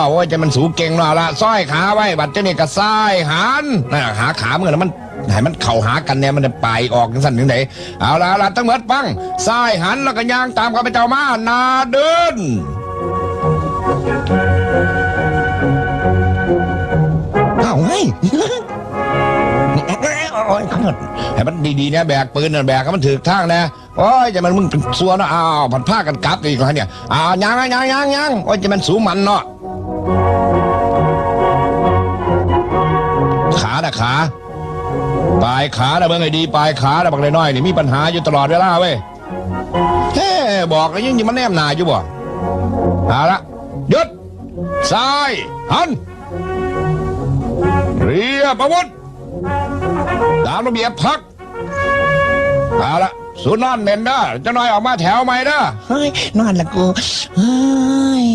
เอาไว้จะมันสูเก่งเนาละซ้อยขาไว้บัดเจ้านี่ก็ซ้ายหันน่ะหาขาเมื่อแล้วมันให้มันเข่าหากันเนี่ยมันจะไปออกจังสั่นยังไงเอาละเอาละทั้งหมดฟังซ้ายหันแล้วก็ย่างตามข้าพเจ้ามานาเดินเอาไงโอ้ยขนาดให้มันดีๆนะแบกปืนนะแบกให้มันถือทางนะโอ้ยจะมันมึงเป็นสัวนะอ้าวผัดผ้ากันกลับอีกแล้วเนี่ยอ้าวยังยังยังยังยังโอ้ยจะมันสูงมันเนาะ ขานะขาปลายขานะเบิ่งให้ดีปลายขานะบักเลยน้อยนี่มีปัญหาอยู่ตลอดเวลาเว้ยเฮ้บอกแล้วยังจะมันแนมหนาอยู่บ่เอาละหยุดซ้ายหันเรียบอาวุธตามระเบียบพักเอาละสูนอนเน้นเด้อเจ้าน้อยออกมาแถวใหม่เด้อเฮ้ยนอนละกูเฮ้ย